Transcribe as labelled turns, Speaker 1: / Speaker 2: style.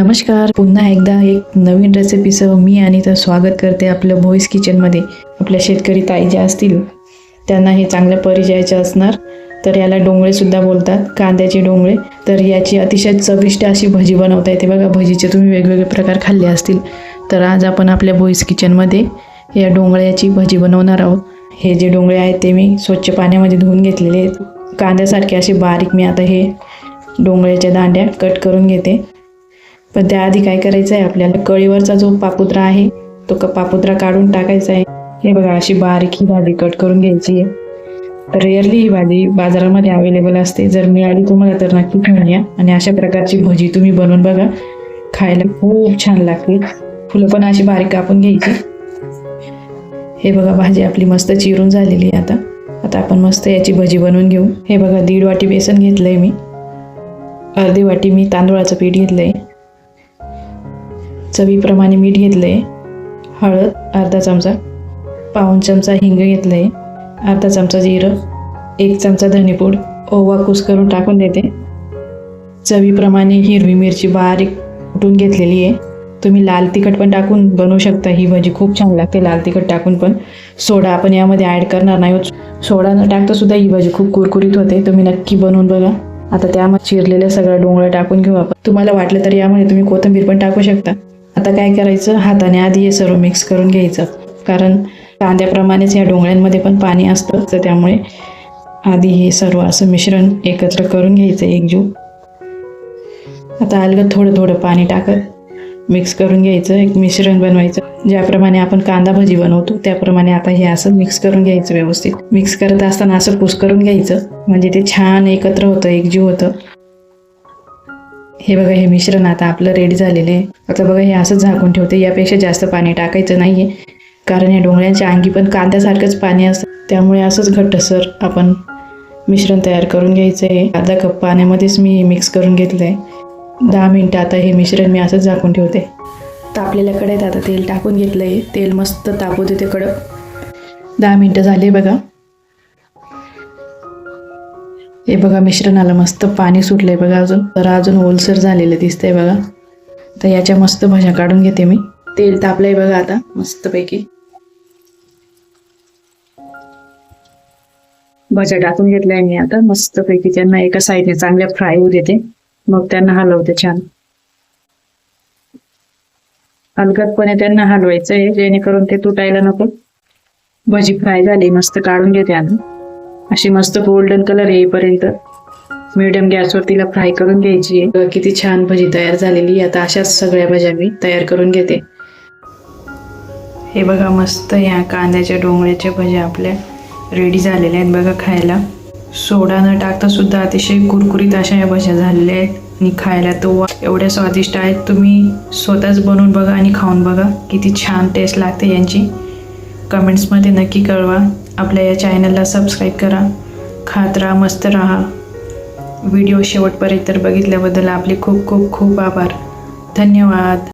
Speaker 1: नमस्कार. पुन्हा एकदा एक नवीन रेसिपीसह मी आणि तर स्वागत करते आपलं भोईस किचनमध्ये आपल्या शेतकरी ताई ज्या असतील त्यांना हे चांगल्या परिचयाचे असणार. तर याला डोंगळेसुद्धा बोलतात कांद्याचे डोंगळे. तर याची अतिशय चविष्ट अशी भजी बनवता येते बघा. भजीचे तुम्ही वेगवेगळे प्रकार खाल्ले असतील. तर आज आपण आपल्या भोईस किचनमध्ये या डोंगळ्याची भजी बनवणार आहोत. हे जे डोंगळे आहेत ते मी स्वच्छ पाण्यामध्ये धुवून घेतलेले आहेत. कांद्यासारखे असे बारीक मी आता हे डोंगळ्याच्या दांड्या कट करून घेते. पण त्याआधी काय करायचं आहे आपल्याला कळीवरचा जो पापुत्रा आहे तो क पापुत्रा काढून टाकायचा आहे. हे बघा अशी बारीक ही भाजी कट करून घ्यायची आहे. तर रेअरली ही भाजी बाजारामध्ये अवेलेबल असते. जर मिळाली तुम्हाला तर नक्की घेऊन या आणि अशा प्रकारची भजी तुम्ही बनवून बघा. खायला खूप छान लागते. फुलं पण अशी बारीक कापून घ्यायची. हे बघा भाजी आपली मस्त चिरून झालेली आहे आता. आता आपण मस्त याची भजी बनवून घेऊ. हे बघा दीड वाटी बेसन घेतलंय मी. अर्धी वाटी मी तांदूळाचं पीठ घेतलंय. चवीप्रमाणे मीठ घेतलंय. हळद अर्धा चमचा. पाऊण चमचा हिंग घेतलंय. अर्धा चमचा जिरं. एक चमचा धनेपूड. ओवा कुस करून टाकून देते. चवीप्रमाणे हिरवी मिरची बारीक कुटून घेतलेली आहे. तुम्ही लाल तिखट पण टाकून बनवू शकता. ही भजी खूप छान लागते. लाल तिखट टाकून पण. सोडा आपण यामध्ये ॲड करणार नाही. सोडा न टाकता सुद्धा ही भाजी खूप कुरकुरीत होते. तुम्ही नक्की बनवून बघा. आता त्यामध्ये चिरलेलं सगळं डोंगळं टाकून घेऊ आपण. तुम्हाला वाटलं तर यामध्ये तुम्ही कोथिंबीर पण टाकू शकता. आता काय करायचं? हाताने आधी हे सर्व मिक्स करून घ्यायचं. कारण कांद्याप्रमाणेच या डोंगळ्यांमध्ये पण पाणी असतं. तर त्यामुळे आधी हे सर्व असं मिश्रण एकत्र करून घ्यायचं एकजीव आता अलगद थोडं थोडं पाणी टाकत मिक्स करून घ्यायचं एक मिश्रण बनवायचं. ज्याप्रमाणे आपण कांदा भजी बनवतो त्याप्रमाणे आता हे असं मिक्स करून घ्यायचं व्यवस्थित. मिक्स करत असताना असं कुस करून घ्यायचं. म्हणजे ते छान एकत्र होतं एकजीव होतं. हे बघा हे मिश्रण आता आपलं रेडी झालेलं आहे. आता बघा हे असंच झाकून ठेवते. यापेक्षा जास्त पाणी टाकायचं नाही आहे कारण या डोंगळ्यांच्या अंगी पण कांद्यासारखंच पाणी असतं. त्यामुळे असंच घट्टसर आपण मिश्रण तयार करून घ्यायचं आहे अर्धा कप पाण्यामध्येच मी मिक्स करून घेतलं आहे दहा मिनटं आता हे मिश्रण मी असंच झाकून ठेवते. तापलेल्या कढईत आता तेल टाकून घेतलं आहे तेल मस्त तापू देते कडक. दहा मिनटं झाले बघा. हे बघा मिश्रणाला मस्त पाणी सुटलंय बघा अजून. तर अजून ओलसर झालेलं दिसतंय बघा. तर याच्या मस्त भज्या काढून घेते मी. तेल तापलंय बघा आता मस्तपैकी. भज्या टाकून घेतल्या मी आता मस्तपैकी. त्यांना एका साईडने चांगल्या फ्राय होऊ देते. मग त्यांना हलवते छान. हलकतपणे त्यांना हलवायचं आहे जेणेकरून ते तुटायला नको. भजी फ्राय झाली मस्त काढून घेते आणि अशी मस्त गोल्डन कलर येईपर्यंत. मिडियम गॅसवर तिला फ्राय करून घ्यायची. आहे किती छान भजी तयार झालेली आता अशाच सगळ्या भज्या मी तयार करून घेते. हे बघा मस्त या कांद्याच्या डोंगळ्याच्या भज्या आपल्या रेडी झालेल्या आहेत बघा खायला. सोडा न टाकता सुद्धा अतिशय कुरकुरीत अशा या भज्या झालेल्या आहेत. आणि खायला तो एवढ्या स्वादिष्ट आहेत. तुम्ही स्वतःच बनवून बघा आणि खाऊन बघा. किती छान टेस्ट लागते यांची. कमेंट्समध्ये नक्की कळवा. आपल्या या चॅनलला सबस्क्राईब करा. खात राहा मस्त राहा. व्हिडिओ शेवटपर्यंत बघितल्याबद्दल आपले खूप खूप खूप आभार. धन्यवाद.